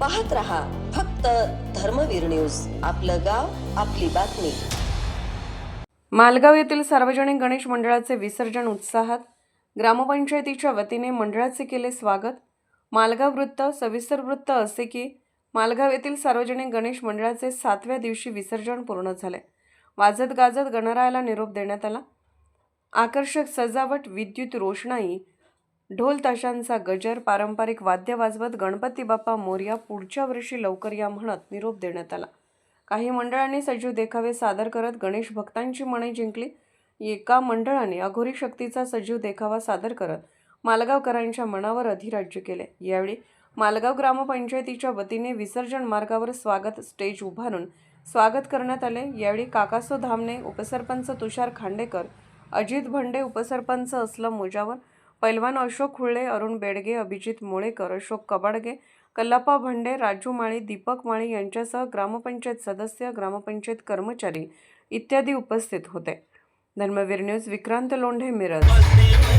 पाहत रहा फक्त धर्मवीर न्यूज. आपलं गाव आपली बातमी. मालगाव येथील सार्वजनिक गणेश मंडळाचे विसर्जन उत्साहात ग्रामपंचायतीच्या वतीने मंडळाचे केले स्वागत. मालगाव वृत्त सविस्तर वृत्त असे की मालगाव येथील सार्वजनिक गणेश मंडळाचे सातव्या दिवशी विसर्जन पूर्ण झाले. वाजत गाजत गणरायाला निरोप देण्यात आला. आकर्षक सजावट विद्युत रोषणाई ढोल ताशांचा गजर पारंपरिक वाद्य वाजवत गणपती बाप्पा मोर्या पुढच्या वर्षी लवकर या म्हणत निरोप देण्यात आला. काही मंडळांनी सजीव देखावे सादर करत गणेश भक्तांची मने जिंकली. एका मंडळाने अघोरी शक्तीचा सजीव देखावा सादर करत मालगावकरांच्या मनावर अधिराज्य केले. यावेळी मालगाव ग्रामपंचायतीच्या वतीने विसर्जन मार्गावर स्वागत स्टेज उभारून स्वागत करण्यात आले. यावेळी काकासो धामणे उपसरपंच तुषार खांडेकर अजित भंडे उपसरपंच असलम मुजावर पैलवान अशोक खुळे अरुण बेडगे अभिजित मुळेकर अशोक कबाडगे कल्लाप्पा भंडे राजू माळी दीपक माळी यांच्यासह ग्रामपंचायत सदस्य ग्रामपंचायत कर्मचारी इत्यादी उपस्थित होते. धर्मवीर न्यूज विक्रांत लोंढे मिरज.